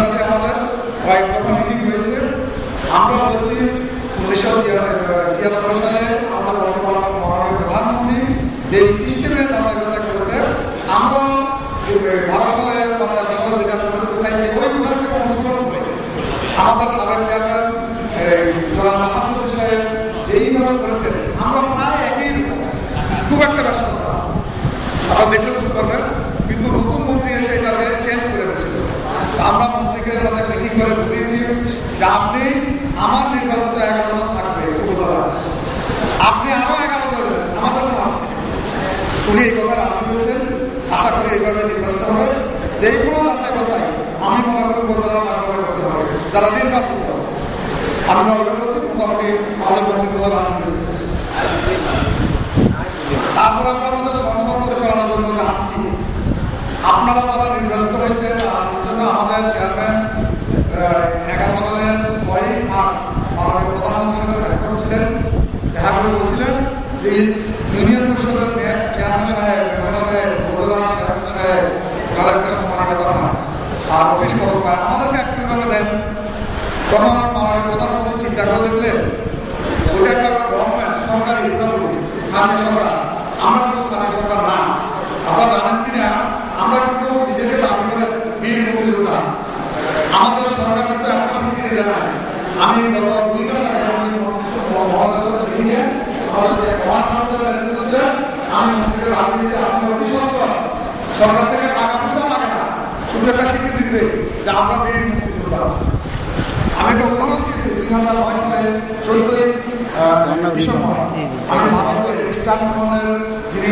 সাথে আমাদের কয়েক দফা মিটিং হয়েছে। আমরা বলছি, উনিশশো ছিয়ানব্বই সালে আমাদের বর্তমান মাননীয় প্রধানমন্ত্রী যে সিস্টেমে যাচাই বাছাই করেছে, আমরা বারো সালে বা তেরো সালে যেটা করতে চাইছি, ওই উন্নয়নকে অনুসরণ করে। আমাদের সাবেক চেয়ারম্যান জনাব মাহাসুদ্দি সাহেব যেইভাবে করেছেন, আমরা প্রায় একই রকম। খুব একটা ব্যস্ত না আপনারা দেখলে বুঝতে পারবেন কিন্তু নতুন মন্ত্রী এসে এটাকে চেঞ্জ করে দিচ্ছিল তো আমরা মন্ত্রীকে সাথে মিটিং করে বুঝিয়েছি যে আপনি আমার নির্বাচিত এগারো জন থাকবে আপনি আরও এগারো জন, আমাদের উনি এই কথা রাজি হয়েছেন আশা করি এইভাবে নির্বাচিত হবে। যে কোনো যাচাই বাছাই আমি মনে করি উপজেলার মাধ্যমে করতে হবে। যারা নির্বাচিত হবে। আমি বলতে বলছি মোটামুটি আমাদের মন্ত্রী প্রধান রাজি হয়েছে তারপর আমরা বলছি সংসদ পরিচালনার জন্য যে আর্থিক। আপনারা যারা নির্বাচিত হয়েছে তার জন্য আমাদের চেয়ারম্যান এগারো সালের ছয়ই মার্চ মাননীয় প্রধানমন্ত্রীর সাথে দেখা করেছিলেন। দেখা বলছিলেন যে ইউনিয়ন পরিষদের চেয়ারম্যান সাহেব সাহেব উপজেলার চেয়ারম্যান সাহেব তারা আমাদেরকে একইভাবে দেন। তখন মাননীয় প্রধানমন্ত্রী চিন্তা দেখলেন, ওটা একটা গভর্নমেন্ট সরকারি পুরোপুরি স্থানীয় সরকার। আমরা কোনো স্থানীয় সরকার না। আপনারা জানেন কিনা? আমরা কিন্তু নিজেকে দাবি করে বীর মুক্তিযোদ্ধা আমাদের সরকার কিন্তু এমন স্বীকৃতি দেয় না আমি গত দুই মাস আগে সরকার থেকে টাকা পয়সা লাগে না। শুধু একটা স্বীকৃতি দিবে যে আমরা বীর মুক্তিযোদ্ধা। আমি একটা উদাহরণ দিয়েছি, দুই হাজার নয় সালে চোদ্দই ডিসেম্বর। আমি ভারতের খ্রিস্টান ধর্মের যিনি